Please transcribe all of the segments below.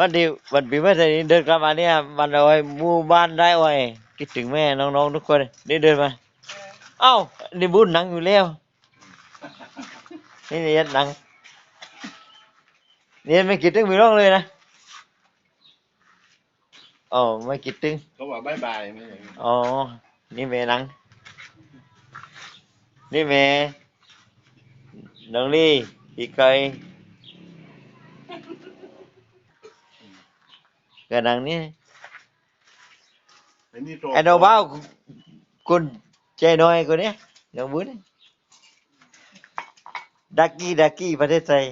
วันดีวันปีใหม่ไทยนี้เดินกลับมาเนี่ยมันเอาไว้หมู่บ้านได้ไว้คิดถึงแม่น้องๆทุกคนนี่เดินมาเอ้านี่บุญหนังอยู่แล้วนี่นี่ยัดหนังเนี่ยไม่คิดถึงพี่น้องเลยนะอ๋อไม่คิดถึงเขาบอกบายบายไม่ใช่อ๋อนี่แม่นังนี่แม่น้องลี่พี่เคยกับนังนี่ไอ้นี่ โตไอ้น้องบ้าวคนใจน้อยคนเนี้ยน้องบุญดักกี้ดักกี้ประเทศไทย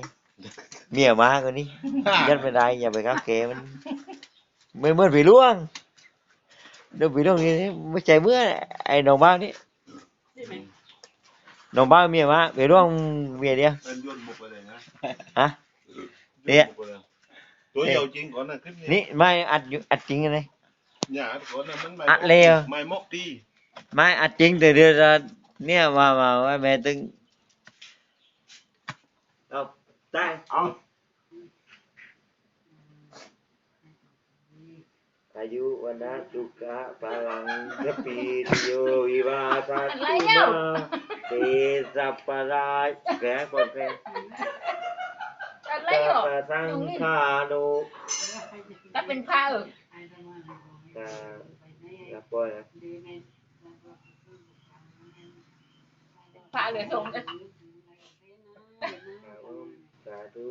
เมียมาคนนี้ ยันไม่ได้อย่าไปก้าวเกมันไม่เหมื่อนผีล่วงเดี๋ยวผีล่วงนี่ไม่ใจเมื่อไอ้น้องบ้าวนี่ได้ไหมน้องบ้าวเมียมาผีล่วงเมียเดียวเป็นย่นบุกไปเลยนะฮะเนี่ยโนบุกไปล ตัวเดียวจริงก่อนนะคลิปนี้นี่ไม่อัดอยู่อัดจริงเลย อย่าก่อนนะมันไม่อะเลวไม่มกตีไม่อัดจริงแต่เดือนละเนี่ยมามาว่าแม่ตึงเอาได้เอาอายุวันนะสุขะพลังยปีติโยวิวาสัตตุมาเตสัพปะราชแก่ก่อนแก่ อะไรสัหรอพพะสังฆานุถ้าเป็นผ้าเออตาละปล่อยนะผ้าเหลือทรงจะสาธุ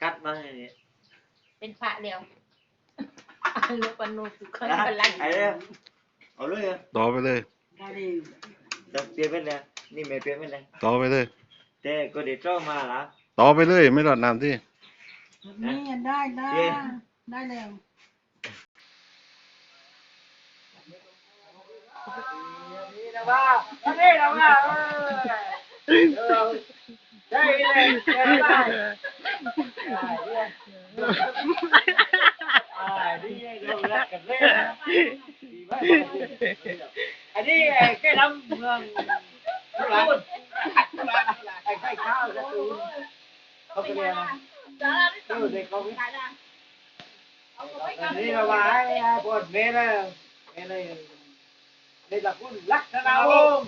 คัดมาให้เนี่ยเป็นผ้าเดียวเลือกปนูสุขันพลังไอ้เนี่ยเอาเลยเหรอต่อไปเลยเดี๋ยวเปลี่ยนเป็นแล้ว นี่ไม่เปลี่ยนเป็นแล้วต่อไปเลย แต่ก็เดี๋ยวเจ้ามาละต่อไปเลย ไม่รอดน้ำที่นี่ได้ได้เย้ได้แล้วอันนี้แค่น้ำเมืองร้าน ไอ้ไข่ข้าวจะตูนเขาเปเรียนนะดูเด็กเขาไม่นี่มาว่าให้ปวดเมย์เลยเมย์เลยในหลักคุณลักษณะวง